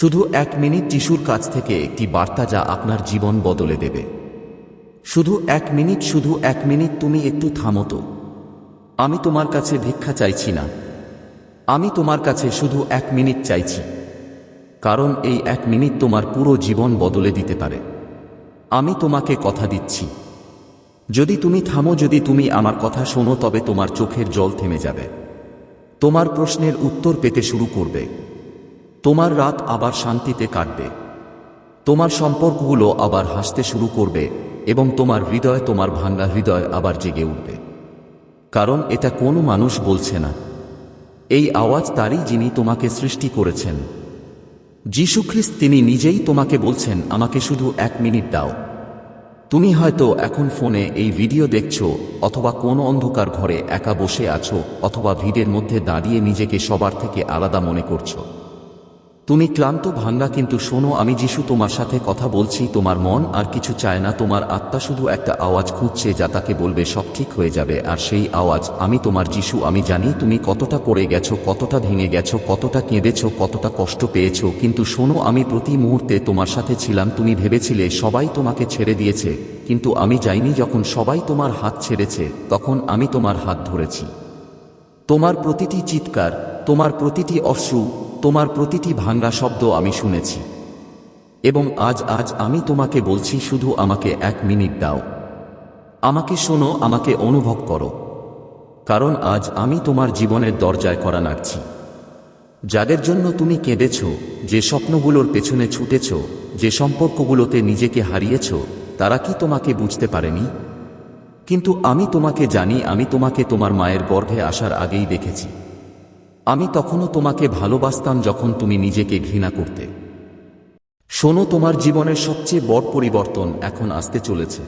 শুধু এক মিনিট যিশুর কাছ থেকে একটি বার্তা যা আপনার জীবন বদলে দেবে। শুধু এক মিনিট, শুধু এক মিনিট তুমি একটু থামো আমি তোমার কাছে ভিক্ষা চাইছি না। আমি তোমার কাছে শুধু এক মিনিট চাইছি। কারণ এই এক মিনিট তোমার পুরো জীবন বদলে দিতে পারে। আমি তোমাকে কথা দিচ্ছি। যদি তুমি থামো, যদি তুমি আমার কথা শোনো, তবে তোমার চোখের জল থেমে যাবে। তোমার প্রশ্নের উত্তর পেতে শুরু করবে। তোমার রাত আবার শান্তিতে কাটবে। তোমার সম্পর্কগুলো আবার হাসতে শুরু করবে এবং তোমার হৃদয়, তোমার ভাঙ্গা হৃদয় আবার জেগে উঠবে। কারণ এটা কোনো মানুষ বলছে না। এই আওয়াজ তারই যিনি তোমাকে সৃষ্টি করেছেন। যীশুখ্রিস্ট তিনি নিজেই তোমাকে বলছেন, আমাকে শুধু এক মিনিট দাও। তুমি হয়তো এখন ফোনে এই ভিডিও দেখছ অথবা কোনো অন্ধকার ঘরে একা বসে আছো অথবা ভিড়ের মধ্যে দাঁড়িয়ে নিজেকে সবার থেকে আলাদা মনে করছ। তুমি ক্লান্ত ভাঙ্গা কিন্তু শোনো, আমি যিশু তোমার সাথে কথা বলছি, তোমার মন আর কিছু চায় না, তোমার আত্মা শুধু একটা আওয়াজ খুঁজছে যা তাকে বলবে, সব ঠিক হয়ে যাবে, আর সেই আওয়াজ, আমি তোমার যিশু, আমি জানি তুমি কতটা পড়ে গেছো, কতটা ভেঙে গেছো, কতটা কেঁদেছো, কতটা কষ্ট পেয়েছ, কিন্তু শোনো, আমি প্রতি মুহূর্তে তোমার সাথে ছিলাম, তুমি ভেবেছিলে সবাই তোমাকে ছেড়ে দিয়েছে, কিন্তু আমি যাইনি, যখন সবাই তোমার হাত ছেড়েছে, তখন আমি তোমার হাত ধরেছি। তোমার প্রতিটি চিৎকার, তোমার প্রতিটি অশ্রু তোমার প্রতিটি ভাঙ্গা শব্দ আমি শুনেছি। এবং আজ আজ আমি তোমাকে বলছি, শুধু আমাকে এক মিনিট দাও। আমাকে শোনো, আমাকে অনুভব করো। কারণ আজ আমি তোমার জীবনের দরজায় করা নাড়ছি। যাদের জন্য তুমি কেঁদেছ, যে স্বপ্নগুলোর পেছনে ছুটেছ, যে সম্পর্কগুলোতে নিজেকে হারিয়েছ, তারা কি তোমাকে বুঝতে পারেনি? কিন্তু আমি তোমাকে জানি, আমি তোমাকে তোমার মায়ের গর্ভে আসার আগেই দেখেছি। আমি তখনও তোমাকে ভালোবাসতাম যখন তুমি নিজেকে ঘৃণা করতে। শোনো, তোমার জীবনের সবচেয়ে বড় পরিবর্তন এখন আসতে চলেছে।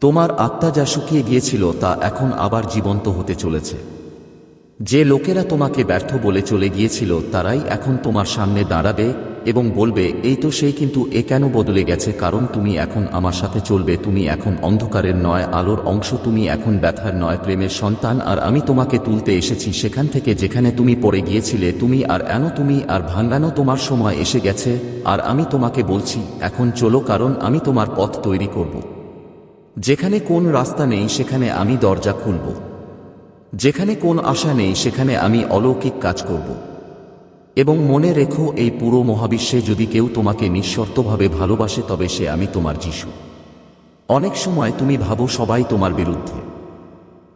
তোমার আত্মা যা শুকিয়ে গিয়েছিল তা এখন আবার জীবন্ত হতে চলেছে। যে লোকেরা তোমাকে ব্যর্থ বলে চলে গিয়েছিল, তারাই এখন তোমার সামনে দাঁড়াবে এবং বলবে, এই তো সেই কিন্তু এ কেন বদলে গেছে? কারণ তুমি এখন আমার সাথে চলবে, তুমি এখন অন্ধকারের নয় আলোর অংশ, তুমি এখন ব্যথার নয় প্রেমের সন্তান, আর আমি তোমাকে তুলতে এসেছি সেখান থেকে যেখানে তুমি পড়ে গিয়েছিলে, তুমি আর এন তুমি আর ভাঙ্গানো তোমার সময় এসে গেছে, আর আমি তোমাকে বলছি, এখন চলো কারণ আমি তোমার পথ তৈরি করব। যেখানে কোন রাস্তা নেই, সেখানে আমি দরজা খুলব। যেখানে কোন আশা নেই, সেখানে আমি অলৌকিক কাজ করব। এবং মনে রেখো, এই পুরো মহাবিশ্বে যদি কেউ তোমাকে নিঃশর্তভাবে ভালোবাসে, তবে সে আমি তোমার যিশু। অনেক সময় তুমি ভাবো সবাই তোমার বিরুদ্ধে।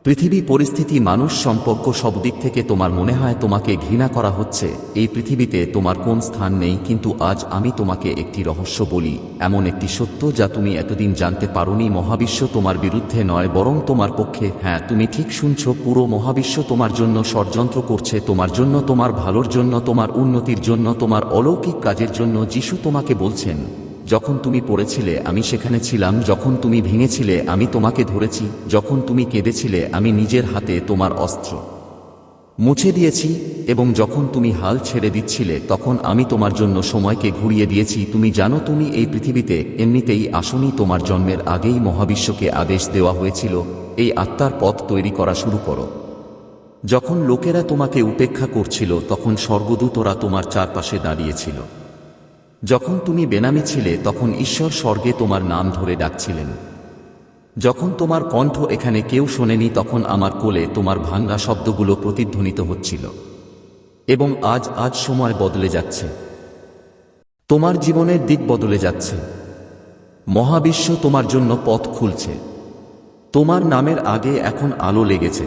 পৃথিবী পরিস্থিতি, মানুষ সম্পর্ক সব দিক থেকে তোমার মনে হয় তোমাকে ঘৃণা করা হচ্ছে। এই পৃথিবীতে তোমার কোন স্থান নেই, কিন্তু আজ আমি তোমাকে একটি রহস্য বলি। এমন একটি সত্য যা তুমি এতদিন জানতে পারোনি। মহাবিশ্ব তোমার বিরুদ্ধে নয়, বরং তোমার পক্ষে। হ্যাঁ তুমি ঠিক শুনছ, পুরো মহাবিশ্ব তোমার জন্য ষড়যন্ত্র করছে। তোমার জন্য, তোমার ভালোর জন্য, তোমার উন্নতির জন্য, তোমার অলৌকিক কাজের জন্য যিশু তোমাকে বলছেন। যখন তুমি পড়েছিলে, আমি সেখানে ছিলাম। যখন তুমি ভেঙেছিলে, আমি তোমাকে ধরেছি। যখন তুমি কেঁদেছিলে, আমি নিজের হাতে তোমার অস্ত্র মুছে দিয়েছি। এবং যখন তুমি হাল ছেড়ে দিচ্ছিলে, তখন আমি তোমার জন্য সময়কে ঘুরিয়ে দিয়েছি। তুমি জানো, তুমি এই পৃথিবীতে এমনিতেই আসনি। তোমার জন্মের আগেই মহাবিশ্বকে আদেশ দেওয়া হয়েছিল, এই আত্মার পথ তৈরি করা শুরু করো। যখন লোকেরা তোমাকে উপেক্ষা করছিল, তখন স্বর্গদূতরা তোমার চারপাশে দাঁড়িয়েছিল। যখন তুমি বেনামি ছিলে, তখন ঈশ্বর স্বর্গে তোমার নাম ধরে ডাকছিলেন। যখন তোমার কণ্ঠ এখানে কেউ শোনেনি, তখন আমার কোলে তোমার ভাঙ্গা শব্দগুলো প্রতিধ্বনিত হচ্ছিল। এবং আজ আজ সময় বদলে যাচ্ছে। তোমার জীবনের দিক বদলে যাচ্ছে। মহাবিশ্ব তোমার জন্য পথ খুলছে। তোমার নামের আগে এখন আলো লেগেছে।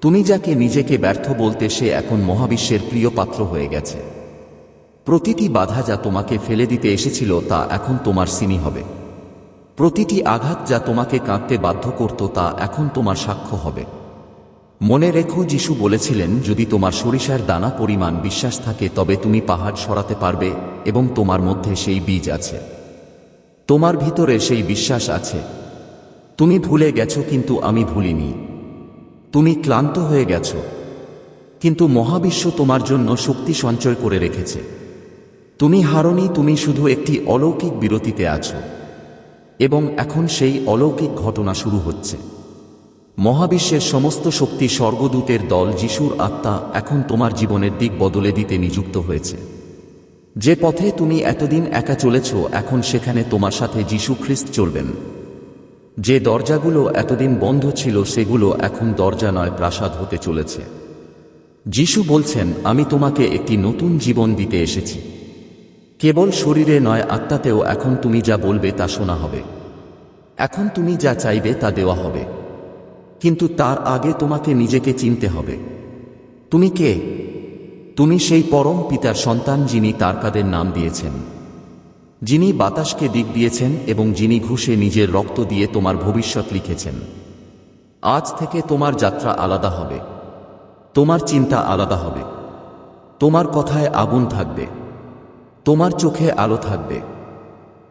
তুমি যাকে নিজেকে ব্যর্থ বলতে সে এখন মহাবিশ্বের প্রিয় পাত্র হয়ে গেছে। প্রতিটি বাধা যা তোমাকে ফেলে দিতে এসেছিল তা এখন তোমার সিনি হবে। প্রতিটি আঘাত যা তোমাকে কাঁদতে বাধ্য করত তা এখন তোমার সাক্ষ্য হবে। মনে রেখো যিশু বলেছিলেন, যদি তোমার সরিষার দানা পরিমাণ বিশ্বাস থাকে, তবে তুমি পাহাড় সরাতে পারবে এবং তোমার মধ্যে সেই বীজ আছে। তোমার ভিতরে সেই বিশ্বাস আছে। তুমি ভুলে গেছো, কিন্তু আমি ভুলিনি। তুমি ক্লান্ত হয়ে গেছো। কিন্তু মহাবিশ্ব তোমার জন্য শক্তি সঞ্চয় করে রেখেছে। তুমি হারনি, তুমি শুধু একটি অলৌকিক বিরতিতে আছো। এবং এখন সেই অলৌকিক ঘটনা শুরু হচ্ছে। মহাবিশ্বের সমস্ত শক্তি স্বর্গদূতের দল যিশুর আত্মা এখন তোমার জীবনের দিক বদলে দিতে নিযুক্ত হয়েছে। যে পথে তুমি এতদিন একা চলেছ, এখন সেখানে তোমার সাথে যীশু খ্রিস্ট চলবেন। যে দরজাগুলো এতদিন বন্ধ ছিল, সেগুলো এখন দরজা নয়, প্রাসাদ হতে চলেছে। যিশু বলছেন, আমি তোমাকে একটি নতুন জীবন দিতে এসেছি। কেবল শরীরে নয়, আত্মাতেও এখন তুমি যা বলবে তা শোনা হবে। এখন তুমি যা চাইবে তা দেওয়া হবে। কিন্তু তার আগে তোমাকে নিজেকে চিনতে হবে। তুমি কে? তুমি সেই পরম পিতার সন্তান যিনি তার কাদের নাম দিয়েছেন। যিনি বাতাসকে দিক দিয়েছেন এবং যিনি ঘুষে নিজের রক্ত দিয়ে তোমার ভবিষ্যৎ লিখেছেন। আজ থেকে তোমার যাত্রা আলাদা হবে। তোমার চিন্তা আলাদা হবে। তোমার কথায় আগুন থাকবে। তোমার চোখে আলো থাকবে।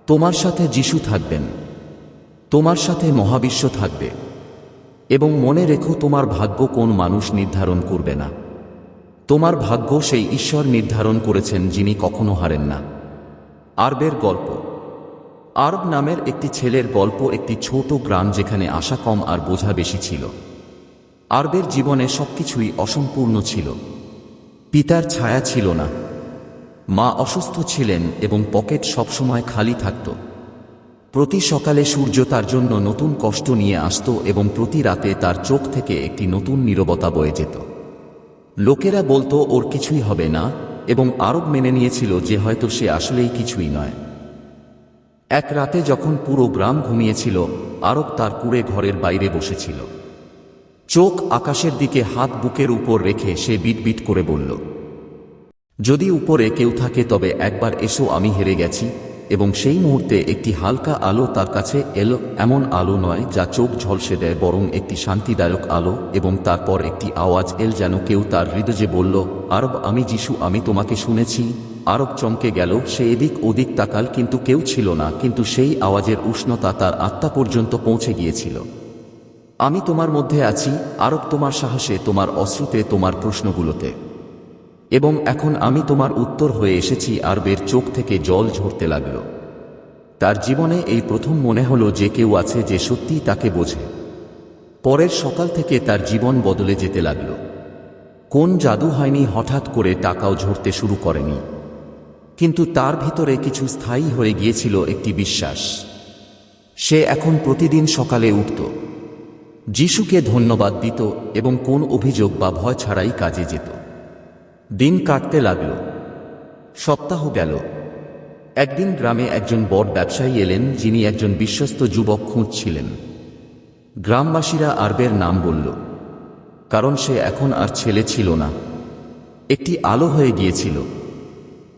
তোমার সাথে যিশু থাকবেন। তোমার সাথে মহাবিশ্ব থাকবে। এবং মনে রেখো তোমার ভাগ্য কোন মানুষ নির্ধারণ করবে না। তোমার ভাগ্য সেই ঈশ্বর নির্ধারণ করেছেন যিনি কখনো হারেন না। আরবের গল্প। আরব নামের একটি ছেলের গল্প একটি ছোট গ্রাম যেখানে আশা কম আর বোঝা বেশি ছিল। আরবের জীবনে সবকিছুই অসম্পূর্ণ ছিল। পিতার ছায়া ছিল না। মা অসুস্থ ছিলেন এবং পকেট সবসময় খালি থাকত। প্রতি সকালে সূর্য তার জন্য নতুন কষ্ট নিয়ে আসত এবং প্রতি রাতে তার চোখ থেকে একটি নতুন নীরবতা বয়ে যেত। লোকেরা বলতো, ওর কিছুই হবে না, এবং আরব মেনে নিয়েছিল যে হয়তো সে আসলেই কিছুই নয়। এক রাতে যখন পুরো গ্রাম ঘুমিয়েছিল আরব তার কুড়ে ঘরের বাইরে বসেছিল। চোখ আকাশের দিকে হাত বুকের উপর রেখে সে বিটবিট করে বলল যদি উপরে কেউ থাকে তবে একবার এসো আমি হেরে গেছি, এবং সেই মুহূর্তে একটি হালকা আলো তার কাছে এলো, এমন আলো নয় যা চোখ ঝলসে দেয়, বরং একটি শান্তিদায়ক আলো, এবং তারপর একটি আওয়াজ এল যেন কেউ তার হৃদয়ে বলল, আরব, আমি যিশু, আমি তোমাকে শুনেছি। আরব চমকে গেল, সে এদিক ওদিক তাকাল, কিন্তু কেউ ছিল না, কিন্তু সেই আওয়াজের উষ্ণতা তার আত্মা পর্যন্ত পৌঁছে গিয়েছিল। আমি তোমার মধ্যে আছি, আরব তোমার সাহসে, তোমার অশ্রুতে, তোমার প্রশ্নগুলোতে। এবং এখন আমি তোমার উত্তর হয়ে এসেছি আরবের চোখ থেকে জল ঝরতে লাগল। তার জীবনে এই প্রথম মনে হলো যে কেউ আছে যে সত্যিই তাকে বোঝে। পরের সকাল থেকে তার জীবন বদলে যেতে লাগল। কোন জাদু হয়নি হঠাৎ করে টাকাও ঝরতে শুরু করেনি। কিন্তু তার ভিতরে কিছু স্থায়ী হয়ে গিয়েছিল একটি বিশ্বাস। সে এখন প্রতিদিন সকালে উঠত। যিশুকে ধন্যবাদ দিত এবং কোন অভিযোগ বা ভয় ছাড়াই কাজে যেত। দিন কাটতে লাগল। সপ্তাহ গেল। একদিন গ্রামে একজন বড় ব্যবসায়ী এলেন, যিনি একজন বিশ্বস্ত যুবক খুঁজছিলেন। গ্রামবাসীরা আরবের নাম বলল, কারণ সে এখন আর ছেলে ছিল না। একটি আলো হয়ে গিয়েছিল।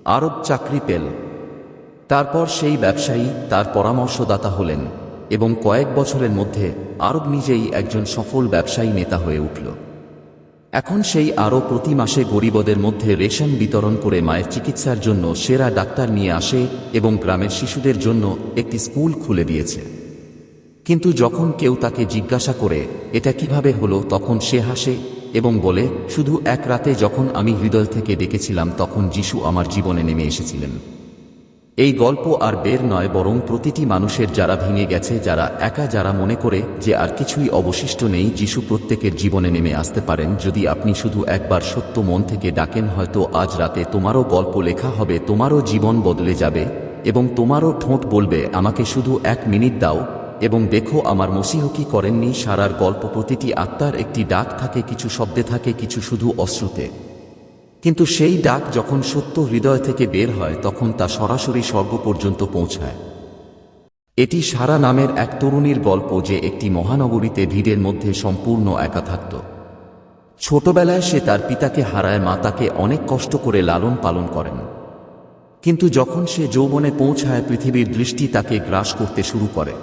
আরব চাকরি পেল। তারপর সেই ব্যবসায়ী তার পরামর্শদাতা হলেন এবং কয়েক বছরের মধ্যে আরব নিজেই একজন সফল ব্যবসায়ী নেতা হয়ে উঠল। এখন সেই আরও প্রতি মাসে গরিবদের মধ্যে রেশন বিতরণ করে মায়ের চিকিৎসার জন্য সেরা ডাক্তার নিয়ে আসে এবং গ্রামের শিশুদের জন্য একটি স্কুল খুলে দিয়েছে। কিন্তু যখন কেউ তাকে জিজ্ঞাসা করে, এটা কীভাবে হলো? তখন সে হাসে এবং বলে, শুধু এক রাতে যখন আমি হৃদয় থেকে ডেকেছিলাম, তখন যিশু আমার জীবনে নেমে এসেছিলেন। এই গল্প আর বের নয় বরং প্রতিটি মানুষের যারা ভেঙে গেছে, যারা একা, যারা মনে করে যে আর কিছুই অবশিষ্ট নেই, যিশু প্রত্যেকের জীবনে নেমে আসতে পারেন। যদি আপনি শুধু একবার সত্য মন থেকে ডাকেন, হয়তো আজ রাতে তোমারও গল্প লেখা হবে, তোমারও জীবন বদলে যাবে এবং তোমারও ঠোঁট বলবে, আমাকে শুধু এক মিনিট দাও। এবং দেখো, আমার মসিহ কি করেননি? সারার গল্প প্রতিটি আত্মার একটি ডাক থাকে, কিছু শব্দে থাকে, কিছু শুধু অশ্রুতে। কিন্তু সেই ডাক যখন সত্য হৃদয় থেকে বের হয়, তখন তা সরাসরি স্বর্গ পর্যন্ত পৌঁছায়। এটি সারা নামের এক তরুণীর গল্প যে একটি মহানগরীতে ভিড়ের মধ্যে সম্পূর্ণ একা থাকত ছোটবেলায় সে তার পিতাকে হারায়, মা তাকে অনেক কষ্ট করে লালন পালন করেন। কিন্তু যখন সে যৌবনে পৌঁছায়, পৃথিবীর দৃষ্টি তাকে গ্রাস করতে শুরু করে।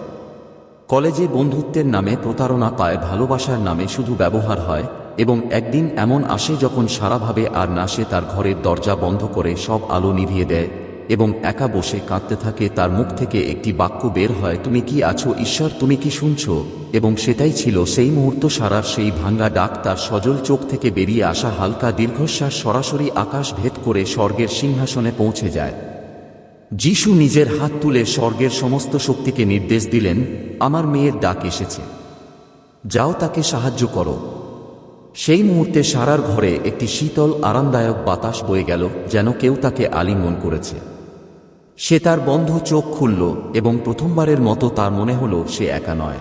কলেজে বন্ধুত্বের নামে প্রতারণা পায়, ভালোবাসার নামে শুধু ব্যবহার হয় এবং একদিন এমন আসে যখন সারাভাবে আর না সে তার ঘরের দরজা বন্ধ করে সব আলো নিভিয়ে দেয় এবং একা বসে কাঁদতে থাকে তার মুখ থেকে একটি বাক্য বের হয়, তুমি কি আছো? ঈশ্বর, তুমি কি শুনছ? এবং সেটাই ছিল সেই মুহূর্ত সারার সেই ভাঙ্গা ডাক তার সজল চোখ থেকে বেরিয়ে আসা হালকা দীর্ঘশ্বাস সরাসরি আকাশ ভেদ করে স্বর্গের সিংহাসনে পৌঁছে যায়। যিশু নিজের হাত তুলে স্বর্গের সমস্ত শক্তিকে নির্দেশ দিলেন, আমার মেয়ের ডাক এসেছে। যাও তাকে সাহায্য করো। সেই মুহূর্তে সারার ঘরে একটি শীতল, আরামদায়ক বাতাস বয়ে গেল, যেন কেউ তাকে আলিঙ্গন করেছে। সে তার বন্ধ চোখ খুলল এবং প্রথমবারের মতো তার মনে হলো সে একা নয়।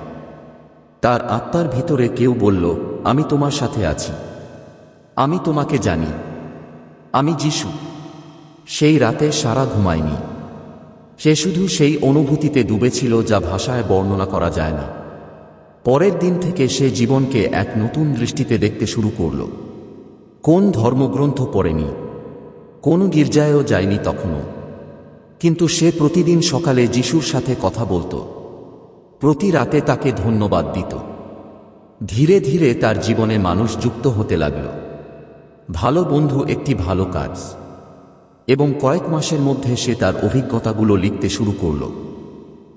তার আত্মার ভিতরে কেউ বলল, আমি তোমার সাথে আছি। আমি তোমাকে জানি। আমি যিশু। সেই রাতে সারা ঘুমায়নি। সে শুধু সেই অনুভূতিতে ডুবেছিল যা ভাষায় বর্ণনা করা যায় না। পরের দিন থেকে সে জীবনকে এক নতুন দৃষ্টিতে দেখতে শুরু করল। কোন ধর্মগ্রন্থ পড়েনি? কোন গির্জায়ও যায়নি তখনও। কিন্তু সে প্রতিদিন সকালে যিশুর সাথে কথা বলতো। প্রতি রাতে তাকে ধন্যবাদ দিত। ধীরে ধীরে তার জীবনে মানুষ যুক্ত হতে লাগল। ভালো বন্ধু একটি ভালো কাজ। এবং কয়েক মাসের মধ্যে সে তার অভিজ্ঞতাগুলো লিখতে শুরু করল।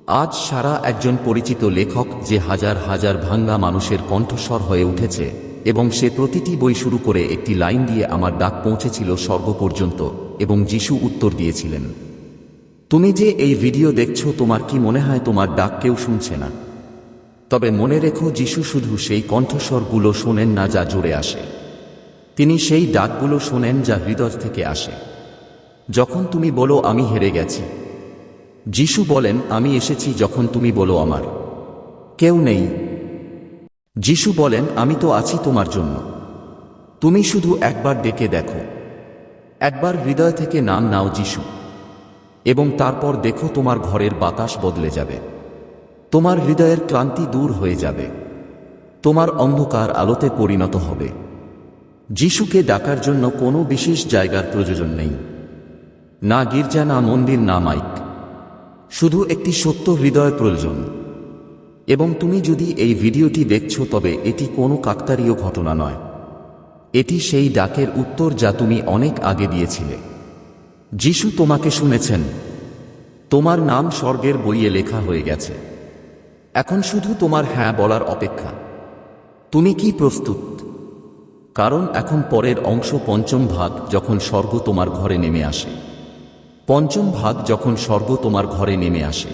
আজ সারা একজন পরিচিত লেখক যে হাজার হাজার ভাঙ্গা মানুষের কণ্ঠস্বর হয়ে উঠেছে এবং সে প্রতিটি বই শুরু করে একটি লাইন দিয়ে আমার ডাক পৌঁছেছিল স্বর্গ পর্যন্ত এবং যিশু উত্তর দিয়েছিলেন, তুমি যে এই ভিডিও দেখছ তোমার কি মনে হয় তোমার ডাক কেউ শুনছে না? তবে মনে রেখো যিশু শুধু সেই কণ্ঠস্বরগুলো শোনেন না যা জোরে আসে। তিনি সেই ডাকগুলো শোনেন যা হৃদয় থেকে আসে। যখন তুমি বলো আমি হেরে গেছি যিশু বলেন, আমি এসেছি যখন তুমি বলো আমার। কেউ নেই। যিশু বলেন, আমি তো আছি তোমার জন্য। তুমি শুধু একবার ডেকে দেখো। একবার হৃদয় থেকে নাম নাও যিশু, এবং তারপর দেখো তোমার ঘরের বাতাস বদলে যাবে। তোমার হৃদয়ের ক্লান্তি দূর হয়ে যাবে। তোমার অন্ধকার আলোতে পরিণত হবে। যিশুকে ডাকার জন্য কোনো বিশেষ জায়গার প্রয়োজন নেই। না গির্জা, না মন্দির, না মাইক। শুধু একটি সত্য হৃদয় প্রয়োজন। এবং তুমি যদি এই ভিডিওটি দেখছ, তবে এটি কোনো কাকতারীয় ঘটনা নয়। এটি সেই ডাকের উত্তর যা তুমি অনেক আগে দিয়েছিলে। যিশু তোমাকে শুনেছেন, তোমার নাম স্বর্গের বইয়ে লেখা হয়ে গেছে। এখন শুধু তোমার হ্যাঁ বলার অপেক্ষা। তুমি কি প্রস্তুত? কারণ এখন পরের অংশ পঞ্চম ভাগ যখন স্বর্গ তোমার ঘরে নেমে আসে। পঞ্চম ভাগ যখন স্বর্গ তোমার ঘরে নেমে আসে।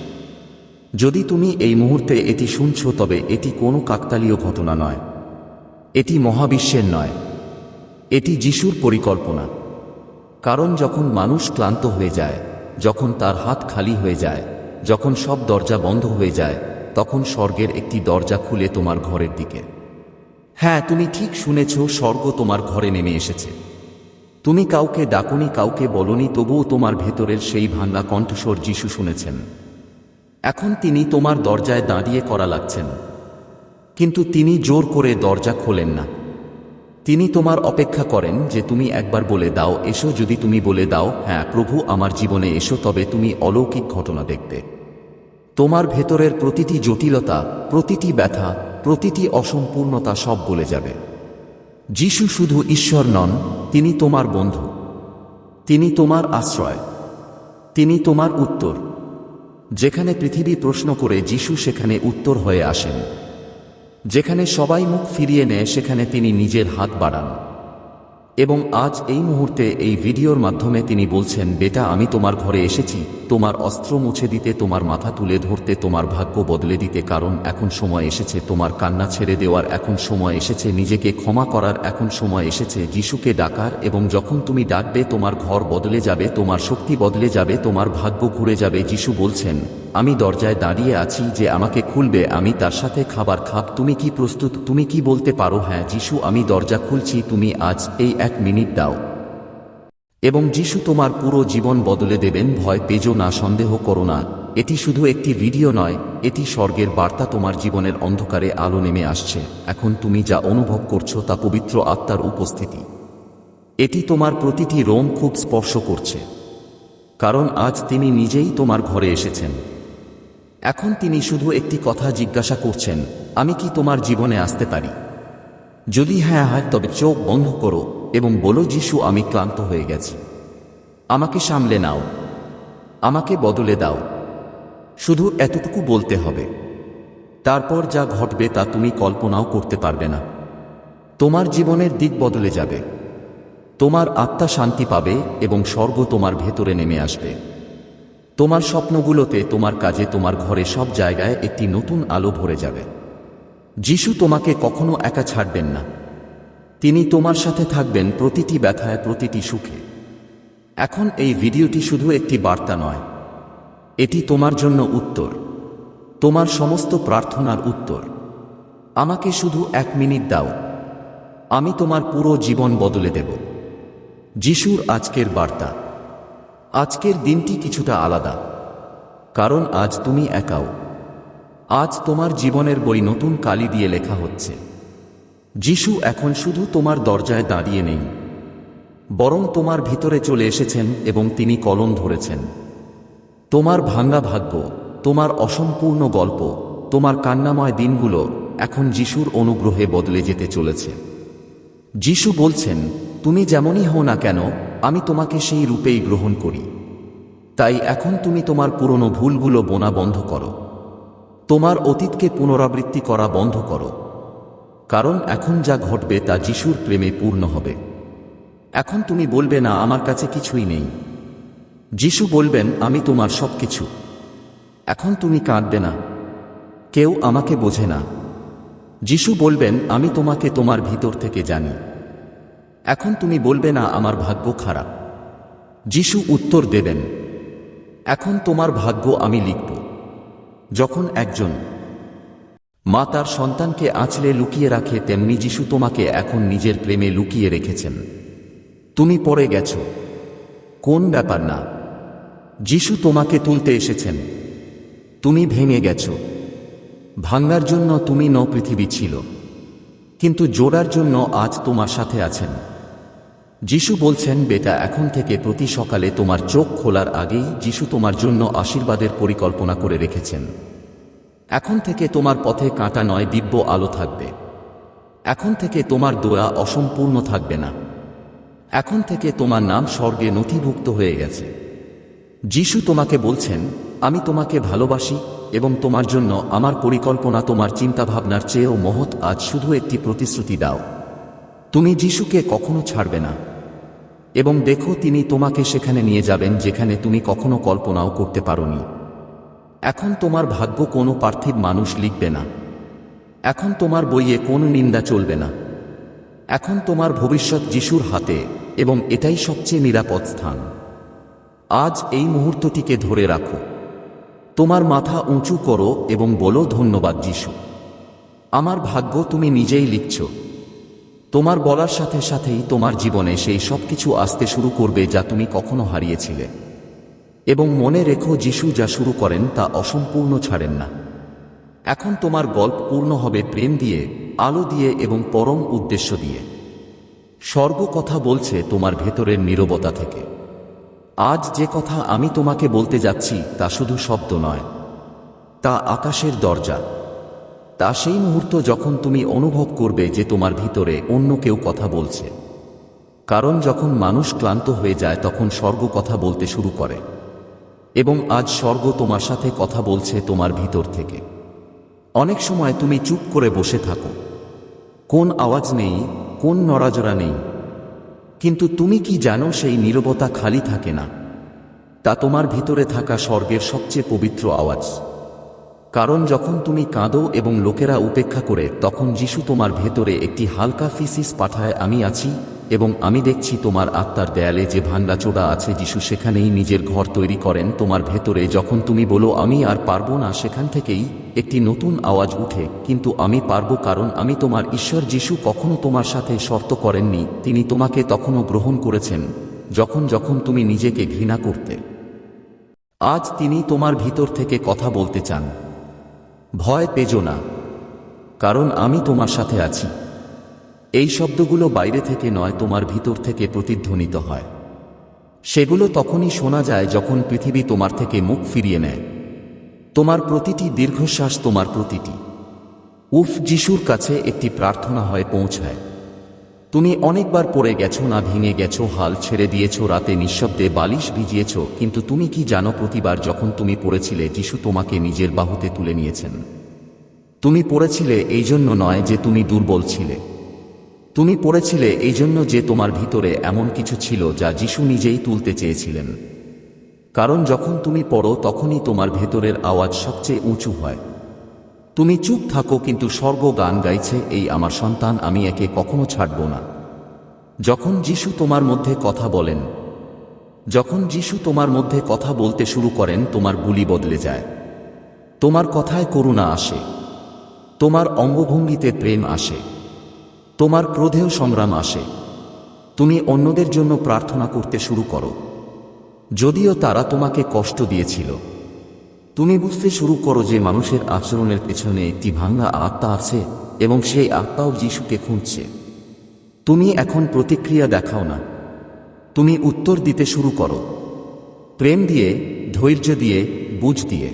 যদি তুমি এই মুহূর্তে এটি শুনছ, তবে এটি কোনো কাকতালীয় ঘটনা নয়। এটি মহাবিশ্বের নয়। এটি যিশুর পরিকল্পনা। কারণ যখন মানুষ ক্লান্ত হয়ে যায়, যখন তার হাত খালি হয়ে যায়, যখন সব দরজা বন্ধ হয়ে যায়, তখন স্বর্গের একটি দরজা খুলে তোমার ঘরের দিকে। হ্যাঁ তুমি ঠিক শুনেছ, স্বর্গ তোমার ঘরে নেমে এসেছে। তুমি কাউকে ডাকুনি, কাউকে বলনি, তবুও তোমার ভেতরের সেই ভাঙ্গা কণ্ঠস্বর যিশু শুনেছেন। এখন তিনি তোমার দরজায় দাঁড়িয়ে করা লাগছেন। কিন্তু তিনি জোর করে দরজা খোলেন না। তিনি তোমার অপেক্ষা করেন যে তুমি একবার বলে দাও, এসো যদি তুমি বলে দাও হ্যাঁ প্রভু আমার জীবনে এসো, তবে তুমি অলৌকিক ঘটনা দেখবে তোমার ভেতরের প্রতিটি জটিলতা, প্রতিটি ব্যথা, প্রতিটি অসম্পূর্ণতা সব বলে যাবে। যিশু শুধু ঈশ্বর নন, তিনি তোমার বন্ধু। তিনি তোমার আশ্রয়। তিনি তোমার উত্তর। যেখানে পৃথিবী প্রশ্ন করে যিশু সেখানে উত্তর হয়ে আসেন। যেখানে সবাই মুখ ফিরিয়ে নেয়, সেখানে তিনি নিজের হাত বাড়ান। এবং আজ এই মুহূর্তে এই ভিডিওর মাধ্যমে তিনি বলছেন, বেটা, আমি তোমার ঘরে এসেছি। তোমার অস্ত্র মুছে দিতে, তোমার মাথা তুলে ধরতে, তোমার ভাগ্য বদলে দিতে, কারণ এখন সময় এসেছে। তোমার কান্না ছেড়ে দেওয়ার এখন সময় এসেছে। নিজেকে ক্ষমা করার এখন সময় এসেছে। যিশুকে ডাকার এবং যখন তুমি ডাকবে, তোমার ঘর বদলে যাবে, তোমার শক্তি বদলে যাবে, তোমার ভাগ্য ঘুরে যাবে। যিশু বলছেন আমি দরজায় দাঁড়িয়ে আছি যে আমাকে খুলবে, আমি তার সাথে খাবার খাব তুমি কি প্রস্তুত, তুমি কি বলতে পারো? হ্যাঁ যিশু, আমি দরজা খুলছি, তুমি আজ এই এক মিনিট দাও। এবং যিশু তোমার পুরো জীবন বদলে দেবেন, ভয় পেজো না, সন্দেহ করো না। এটি শুধু একটি ভিডিও নয়, এটি স্বর্গের বার্তা তোমার জীবনের অন্ধকারে আলো নেমে আসছে। এখন তুমি যা অনুভব করছ তা পবিত্র আত্মার উপস্থিতি। এটি তোমার প্রতিটি রোম খুব স্পর্শ করছে। কারণ আজ তিনি নিজেই তোমার ঘরে এসেছেন। এখন তিনি শুধু একটি কথা জিজ্ঞাসা করছেন, আমি কি তোমার জীবনে আসতে পারি? যদি হ্যাঁ হয়, তবে চোখ বন্ধ করো এবং বলো, যিশু, আমি ক্লান্ত হয়ে গেছি। আমাকে সামলে নাও। আমাকে বদলে দাও। শুধু এতটুকু বলতে হবে। তারপর যা ঘটবে তা তুমি কল্পনাও করতে পারবে না। তোমার জীবনের দিক বদলে যাবে। তোমার আত্মা শান্তি পাবে এবং স্বর্গ তোমার ভেতরে নেমে আসবে। তোমার স্বপ্নগুলোতে তোমার কাজে তোমার ঘরে সব জায়গায় একটি নতুন আলো ভরে যাবে। যিশু তোমাকে কখনো একা ছাড়বেন না। তিনি তোমার সাথে থাকবেন প্রতিটি ব্যথায়, প্রতিটি সুখে। এখন এই ভিডিওটি শুধু একটি বার্তা নয়। এটি তোমার জন্য উত্তর। তোমার সমস্ত প্রার্থনার উত্তর। আমাকে শুধু এক মিনিট দাও। আমি তোমার পুরো জীবন বদলে দেব। যিশুর আজকের বার্তা। আজকের দিনটি কিছুটা আলাদা। কারণ আজ তুমি একাও। আজ তোমার জীবনের বই নতুন কালি দিয়ে লেখা হচ্ছে। যিশু এখন শুধু তোমার দরজায় দাঁড়িয়ে নেই। বরং তোমার ভিতরে চলে এসেছেন এবং তিনি কলম ধরেছেন। তোমার ভাঙ্গা ভাগ্য, তোমার অসম্পূর্ণ গল্প, তোমার কান্নাময় দিনগুলো এখন যিশুর অনুগ্রহে বদলে যেতে চলেছে। যিশু বলছেন, তুমি যেমনই হও না কেন আমি তোমাকে সেই রূপেই গ্রহণ করি। তাই এখন তুমি তোমার পুরনো ভুলগুলো বোনা বন্ধ করো। তোমার অতীতকে পুনরাবৃত্তি করা বন্ধ করো। কারণ এখন যা ঘটবে তা যিশুর প্রেমে পূর্ণ হবে। এখন তুমি বলবে, না, আমার কাছে কিছুই নেই। যিশু বলবেন, আমি তোমার সব কিছু এখন তুমি কাঁদবে না। কেউ আমাকে বোঝে না। যিশু বলবেন, আমি তোমাকে তোমার ভিতর থেকে জানি। এখন তুমি বলবে না, আমার ভাগ্য খারাপ। যিশু উত্তর দেবেন, এখন তোমার ভাগ্য আমি লিখব। যখন একজন মা তার সন্তানকে আঁচলে লুকিয়ে রাখে, তেমনি যিশু তোমাকে এখন নিজের প্রেমে লুকিয়ে রেখেছেন। তুমি পড়ে গেছ। কোন ব্যাপার না। যিশু তোমাকে তুলতে এসেছেন। তুমি ভেঙে গেছ। ভাঙ্গার জন্য তুমি ন পৃথিবী ছিল। কিন্তু জোড়ার জন্য আজ তোমার সাথে আছেন। যিশু বলছেন, বেটা, এখন থেকে প্রতি সকালে তোমার চোখ খোলার আগেই যিশু তোমার জন্য আশীর্বাদের পরিকল্পনা করে রেখেছেন। এখন থেকে তোমার পথে কাঁটা নয়, দিব্য আলো থাকবে। এখন থেকে তোমার দোয়া অসম্পূর্ণ থাকবে না। এখন থেকে তোমার নাম স্বর্গে নথিভুক্ত হয়ে গেছে। যিশু তোমাকে বলছেন, আমি তোমাকে ভালোবাসি এবং তোমার জন্য আমার পরিকল্পনা, তোমার চিন্তাভাবনার চেয়েও মহৎ, আজ শুধু একটি প্রতিশ্রুতি দাও। তুমি যিশুকে কখনো ছাড়বে না। এবং দেখো তিনি তোমাকে সেখানে নিয়ে যাবেন যেখানে তুমি কখনো কল্পনাও করতে পারোনি। এখন তোমার ভাগ্য কোনো পার্থিব মানুষ লিখবে না। এখন তোমার বইয়ে কোনো নিন্দা চলবে না। এখন তোমার ভবিষ্যৎ যিশুর হাতে, এবং এটাই সবচেয়ে নিরাপদ স্থান। আজ এই মুহূর্তটিকে ধরে রাখো। তোমার মাথা উঁচু করো এবং বলো, ধন্যবাদ, যিশু। আমার ভাগ্য তুমি নিজেই লিখছ। তোমার বলার সাথে সাথেই তোমার জীবনে সেই সব কিছু আসতে শুরু করবে যা তুমি কখনো হারিয়েছিলে। এবং মনে রেখো যিশু যা শুরু করেন তা অসম্পূর্ণ ছাড়েন না। এখন তোমার গল্প পূর্ণ হবে প্রেম দিয়ে, আলো দিয়ে এবং পরম উদ্দেশ্য দিয়ে। স্বর্গ কথা বলছে তোমার ভেতরের নীরবতা থেকে। আজ যে কথা আমি তোমাকে বলতে যাচ্ছি তা শুধু শব্দ নয়। তা আকাশের দরজা। তা সেই মুহূর্ত যখন তুমি অনুভব করবে যে তোমার ভিতরে অন্য কেউ কথা বলছে। কারণ যখন মানুষ ক্লান্ত হয়ে যায়, তখন স্বর্গ কথা বলতে শুরু করে। এবং আজ স্বর্গ তোমার সাথে কথা বলছে তোমার ভিতর থেকে। অনেক সময় তুমি চুপ করে বসে থাকো। কোন আওয়াজ নেই, কোন নড়াজড়া নেই। কিন্তু তুমি কি জানো সেই নীরবতা খালি থাকে না? তা তোমার ভিতরে থাকা স্বর্গের সবচেয়ে পবিত্র আওয়াজ। কারণ যখন তুমি কাঁদো এবং লোকেরা উপেক্ষা করে, তখন যিশু তোমার ভেতরে একটি হালকা ফিসিস পাঠায়, আমি আছি এবং আমি দেখছি তোমার আত্মার দেয়ালে যে ভাঙ্গাচোড়া আছে, যিশু সেখানেই নিজের ঘর তৈরি করেন। তোমার ভেতরে যখন তুমি বলো, আমি আর পারব না, সেখান থেকেই একটি নতুন আওয়াজ উঠে, কিন্তু আমি পারব কারণ আমি তোমার ঈশ্বর যিশু কখনো তোমার সাথে শর্ত করেননি। তিনি তোমাকে তখনও গ্রহণ করেছেন, যখন যখন তুমি নিজেকে ঘৃণা করতে। আজ তিনি তোমার ভিতর থেকে কথা বলতে চান। ভয় পেজো না, কারণ আমি তোমার সাথে আছি। এই শব্দগুলো বাইরে থেকে নয়, তোমার ভিতর থেকে প্রতিধ্বনিত হয়। সেগুলো তখনই শোনা যায় যখন পৃথিবী তোমার থেকে মুখ ফিরিয়ে নেয়। তোমার প্রতিটি দীর্ঘশ্বাস তোমার প্রতিটি। উফ, যিশুর কাছে একটি প্রার্থনা হয়ে, পৌঁছায়। তুমি অনেকবার পড়ে গেছো না ভেঙে গেছো, হাল ছেড়ে দিয়েছ, রাতে নিঃশব্দে বালিশ ভিজিয়েছ, কিন্তু তুমি কি জানো প্রতিবার যখন তুমি পড়েছিলে, যিশু তোমাকে নিজের বাহুতে তুলে নিয়েছেন? তুমি পড়েছিলে এই জন্য নয় যে তুমি দুর্বল ছিলে। তুমি পড়েছিলে এই জন্য যে তোমার ভিতরে এমন কিছু ছিল যা যিশু নিজেই তুলতে চেয়েছিলেন। কারণ যখন তুমি পড়ো, তখনই তোমার ভেতরের আওয়াজ সবচেয়ে উঁচু হয়। তুমি চুপ থাকো কিন্তু স্বর্গ গান গাইছে, এই আমার সন্তান, আমি একে কখনো ছাড়ব না। যখন যিশু তোমার মধ্যে কথা বলেন, যখন যিশু তোমার মধ্যে কথা বলতে শুরু করেন, তোমার বুলি বদলে যায়। তোমার কথায় করুণা আসে। তোমার অঙ্গভঙ্গিতে প্রেম আসে। তোমার ক্রোধেও সংগ্রাম আসে। তুমি অন্যদের জন্য প্রার্থনা করতে শুরু করো। যদিও তারা তোমাকে কষ্ট দিয়েছিল তুমি বুঝতে শুরু করো যে মানুষের আচরণের পেছনে একটি ভাঙ্গা আত্মা আছে এবং সেই আত্মাও যিশুকে খুঁজছে। তুমি এখন প্রতিক্রিয়া দেখাও না। তুমি উত্তর দিতে শুরু করো। প্রেম দিয়ে, ধৈর্য দিয়ে, বুঝ দিয়ে।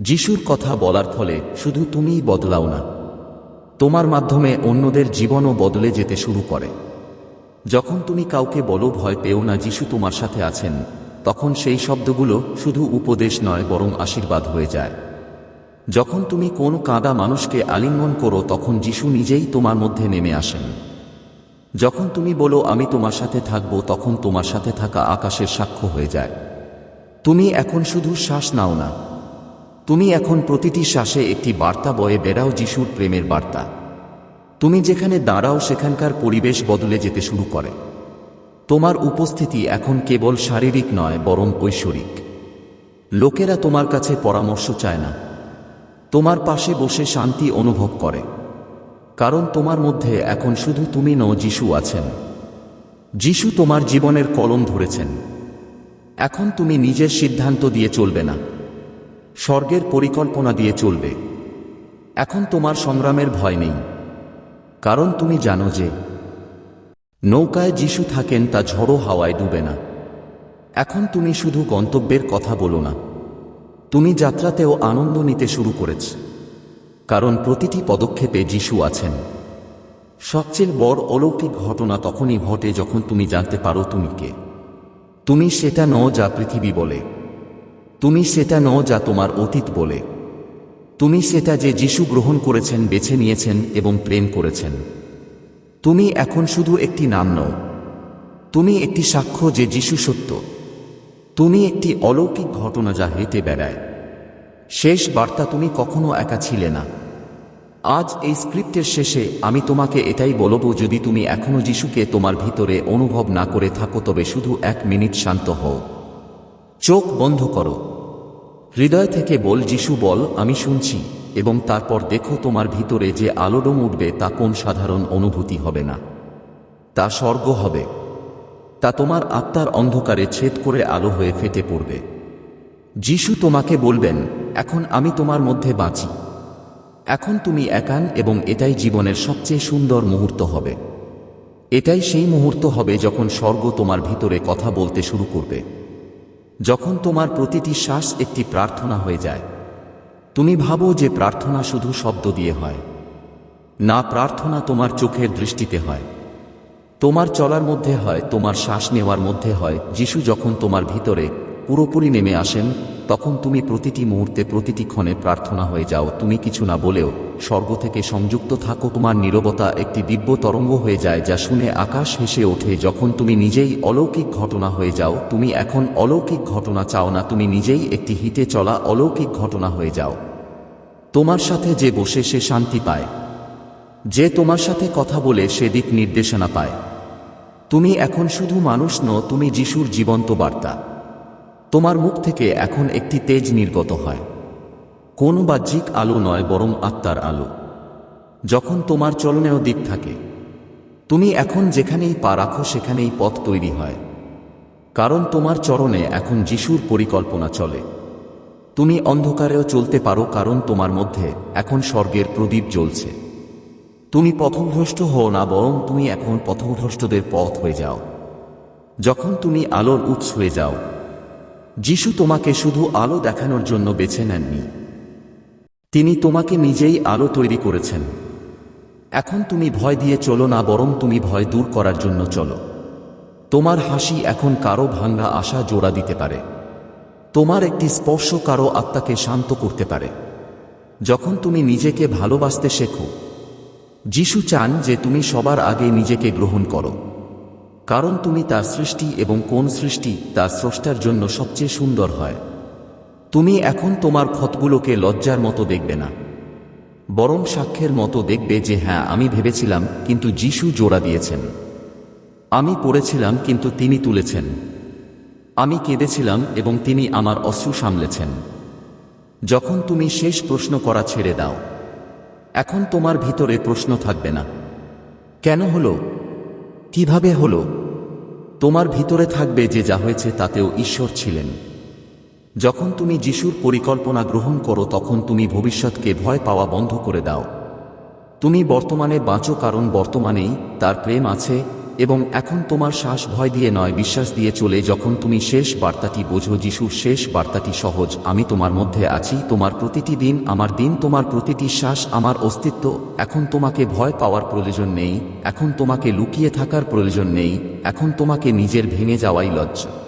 যিশুর কথা বলার ফলে শুধু তুমিই বদলাও না। তোমার মাধ্যমে অন্যদের জীবনও বদলে যেতে শুরু করে। যখন তুমি কাউকে বলো ভয় পেও না যিশু তোমার সাথে আছেন তখন সেই শব্দগুলো শুধু উপদেশ নয় বরং আশীর্বাদ হয়ে যায়। যখন তুমি কোন কাঁদা মানুষকে আলিঙ্গন করো তখন যিশু নিজেই তোমার মধ্যে নেমে আসেন। যখন তুমি বলো, আমি তোমার সাথে থাকব, তখন তোমার সাথে থাকা আকাশের সাক্ষ্য হয়ে যায়। তুমি এখন শুধু শ্বাস নাও না। তুমি এখন প্রতিটি শ্বাসে একটি বার্তা বয়ে বেড়াও যিশুর প্রেমের বার্তা। তুমি যেখানে দাঁড়াও সেখানকার পরিবেশ বদলে যেতে শুরু করে। তোমার উপস্থিতি এখন কেবল শারীরিক নয়, বরং ঐশ্বরিক। লোকেরা তোমার কাছে পরামর্শ চায় না। তোমার পাশে বসে শান্তি অনুভব করে। কারণ তোমার মধ্যে এখন শুধু তুমি নও, যিশু আছেন। যিশু তোমার জীবনের কলম ধরেছেন। এখন তুমি নিজের সিদ্ধান্ত দিয়ে চলবে না। স্বর্গের পরিকল্পনা দিয়ে চলবে। এখন তোমার সংগ্রামের ভয় নেই। কারণ তুমি জানো যে নৌকায় যিশু থাকেন, তা ঝড়ো হাওয়ায় ডুবে না। এখন তুমি শুধু গন্তব্যের কথা বলো না। তুমি যাত্রাতেও আনন্দ নিতে শুরু করেছ। কারণ প্রতিটি পদক্ষেপে যিশু আছেন। সবচেয়ে বড় অলৌকিক ঘটনা তখনই ঘটে যখন তুমি জানতে পারো তুমি কে। তুমি সেটা নও যা পৃথিবী বলে। তুমি সেটা নও যা তোমার অতীত বলে। তুমি সেটা যে যিশু গ্রহণ করেছেন, বেছে নিয়েছেন এবং প্রেম করেছেন। তুমি এখন শুধু একটি নাম নও। তুমি একটি সাক্ষ্য যে যিশু সত্য। তুমি একটি অলৌকিক ঘটনা যা হেঁটে বেড়ায়। শেষ বার্তা তুমি কখনো একা ছিলে না। আজ এই স্ক্রিপ্টের শেষে আমি তোমাকে এটাই বলব, যদি তুমি এখনও যিশুকে তোমার ভিতরে অনুভব না করে থাকো, তবে শুধু এক মিনিট শান্ত হও। চোখ বন্ধ করো। হৃদয় থেকে বল, যিশু, বল, আমি শুনছি। এবং তারপর দেখো তোমার ভিতরে যে আলোড়ন উঠবে তা কোন সাধারণ অনুভূতি হবে না। তা স্বর্গ হবে। তা তোমার আত্মার অন্ধকারে ছেদ করে আলো হয়ে ফেটে পড়বে। যিশু তোমাকে বলবেন, এখন আমি তোমার মধ্যে বাঁচি। এখন তুমি একান এবং এটাই জীবনের সবচেয়ে সুন্দর মুহূর্ত হবে। এটাই সেই মুহূর্ত হবে যখন স্বর্গ তোমার ভিতরে কথা বলতে শুরু করবে। যখন তোমার প্রতিটি শ্বাস একটি প্রার্থনা হয়ে যায়। তুমি ভাবো যে প্রার্থনা শুধু শব্দ দিয়ে হয়। না, প্রার্থনা তোমার চোখের দৃষ্টিতে হয়। তোমার চলার মধ্যে হয়, তোমার শ্বাস নেওয়ার মধ্যে হয়। যিশু যখন তোমার ভিতরে পুরোপুরি নেমে আসেন তখন তুমি প্রতিটি মুহূর্তে প্রতিটি ক্ষণে প্রার্থনা হয়ে যাও, তুমি কিছু না বলেও স্বর্গ থেকে সংযুক্ত থাকো, তোমার নীরবতা একটি দিব্য তরঙ্গ হয়ে যায় যা শুনে আকাশ হেসে ওঠে, যখন তুমি নিজেই অলৌকিক ঘটনা হয়ে যাও, তুমি এখন অলৌকিক ঘটনা চাও না, তুমি নিজেই একটি হিতে চলা অলৌকিক ঘটনা হয়ে যাও। তোমার সাথে যে বসে সে শান্তি পায়। যে তোমার সাথে কথা বলে সে দিক নির্দেশনা পায়। তুমি এখন শুধু মানুষ ন তুমি যিশুর জীবন্ত বার্তা। তোমার মুখ থেকে এখন একটি তেজ নির্গত হয়। কোন বাহ্যিক আলো নয়, বরং আত্মার আলো। যখন তোমার চলনেও দিক থাকে, তুমি এখন যেখানেই পা রাখো সেখানেই পথ তৈরি হয়। কারণ তোমার চরণে এখন যিশুর পরিকল্পনা চলে। তুমি অন্ধকারেও চলতে পারো, কারণ তোমার মধ্যে এখন স্বর্গের প্রদীপ জ্বলছে। তুমি পথভ্রষ্ট হও না, বরং তুমি এখন পথভ্রষ্টদের পথ হয়ে যাও। যখন তুমি আলোর উৎস হয়ে যাও যিশু তোমাকে শুধু আলো দেখানোর জন্য বেছে নেননি। তিনি তোমাকে নিজেই আলো তৈরি করেছেন। এখন তুমি ভয় দিয়ে চলো না, বরং তুমি ভয় দূর করার জন্য চলো। তোমার হাসি এখন কারও ভাঙ্গা আশা জোড়া দিতে পারে। তোমার একটি স্পর্শ কারও আত্মাকে শান্ত করতে পারে। যখন তুমি নিজেকে ভালোবাসতে শেখো, যিশু চান যে তুমি সবার আগে নিজেকে গ্রহণ করো। কারণ তুমি তার সৃষ্টি এবং কোন সৃষ্টি তার স্রষ্টার জন্য সবচেয়ে সুন্দর হয়। তুমি এখন তোমার ক্ষতগুলোকে লজ্জার মতো দেখবে না। বরং সাক্ষ্যের মতো দেখবে যে হ্যাঁ আমি ভেবেছিলাম, কিন্তু যিশু জোড়া দিয়েছেন। আমি পড়েছিলাম, কিন্তু তিনি তুলেছেন। আমি কেঁদেছিলাম এবং তিনি আমার অশ্রু সামলেছেন। যখন তুমি শেষ প্রশ্ন করা ছেড়ে দাও। এখন তোমার ভিতরে প্রশ্ন থাকবে না। কেন হলো? কীভাবে হল? তোমার ভিতরে থাকবে যে যা হয়েছে তাতেও ঈশ্বর ছিলেন। যখন তুমি যিশুর পরিকল্পনা গ্রহণ করো, তখন তুমি ভবিষ্যৎকে ভয় পাওয়া বন্ধ করে দাও। তুমি বর্তমানে বাঁচো, কারণ বর্তমানেই তার প্রেম আছে এবং এখন তোমার শ্বাস ভয় দিয়ে নয়, বিশ্বাস দিয়ে চলে, যখন তুমি শেষ বার্তাটি বোঝো যিশুর শেষ বার্তাটি সহজ, আমি তোমার মধ্যে আছি, তোমার প্রতিটি দিন আমার দিন, তোমার প্রতিটি শ্বাস আমার অস্তিত্ব, এখন তোমাকে ভয় পাওয়ার প্রয়োজন নেই, এখন তোমাকে লুকিয়ে থাকার প্রয়োজন নেই, এখন তোমাকে নিজের ভেঙে যাওয়াই লজ্জা।